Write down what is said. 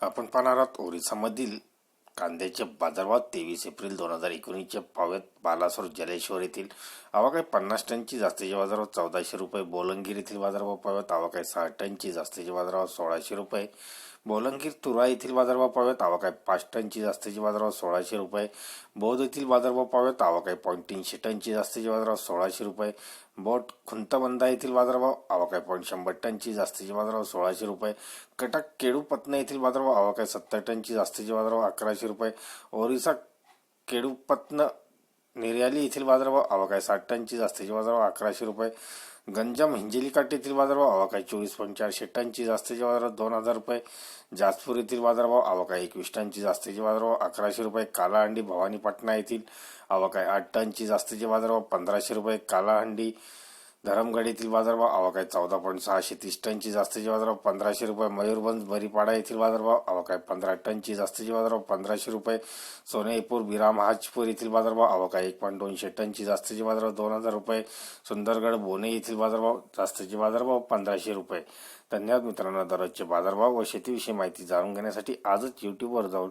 आपण पाहणार आहोत ओरिसामधील कांद्याचे बाजारभाव तेवीस एप्रिल दोन हजार एकोणीसच्या पाव्यात बालासोर जलेश्वर येथील आवाकाय पन्नास टनची जास्तीचे बाजारभाव चौदाशे रुपये बोलंगीर येथील बाजारभाव पाव्यात आवाकाय सहा टनची जास्तीचे बाजारभाव सोळाशे रुपये बोलंगीर तुरा येथील बाजारभाव पावेत आवक आहे पाच टनची जास्तीचे बाजारभाव सोळाशे रुपये. बौद्ध येथील बाजारभाव पाव्यात आहे पॉईंट तीनशे टनची जास्तीचे बाजारभाव सोळाशे रुपये. बोट खुंतबंदा येथील बाजारभाव आहे पॉईंट शंभर टनची जास्तीचे बाजारभाव सोळाशे रुपये. कटक केडूपत्ना येथील बाजारभाव आहे सत्तर टनची जास्तीचे बाजारभाव अकराशे रुपये. ओरिसा केडूपत्न निर्याली येथील बाजारभाव आहे साठ टनची जास्तीचे बाजारभाव अकराशे रुपये. गंजाम हिंजेली काट येथील बाजारभाव आहे चोवीस पॉईंट चारशे टनची जास्तीचे बाजारभाव दोन हजार रुपये. जाजपूर येथील बाजारभाव आहे एकवीस टनची जास्तीचे बाजारभाव अकराशे रुपये. कालाहंडी भवानीपाटणा येथील आवाकाय आठ टनची जास्तीचे बाजारभाव पंधराशे रुपये. कालाहंडी धरमगड येथील बाजारभाव आवाकाय चौदा पॉईंट सहाशे तीस टनची जास्तीचे बाजारभाव पंधराशे रुपये. मयूरभंज बरीपाडा येथील बाजारभाव आवाकाय पंधरा टनची जास्तीचे बाजारभाव पंधराशे रुपये. सोनेपूर बिराम हाजपूर येथील बाजारभाव आवाकाय एक पॉईंट दोनशे टनची जास्तीचे बाजारभाव दोन हजार रुपये. सुंदरगड बोने येथील बाजारभाव जास्तीचे बाजारभाव पंधराशे रुपये. धन्यवाद मित्रांनो दररोजचे बाजारभाव व शेतीविषयी माहिती जाणून घेण्यासाठी आजच युट्यूबवर जाऊन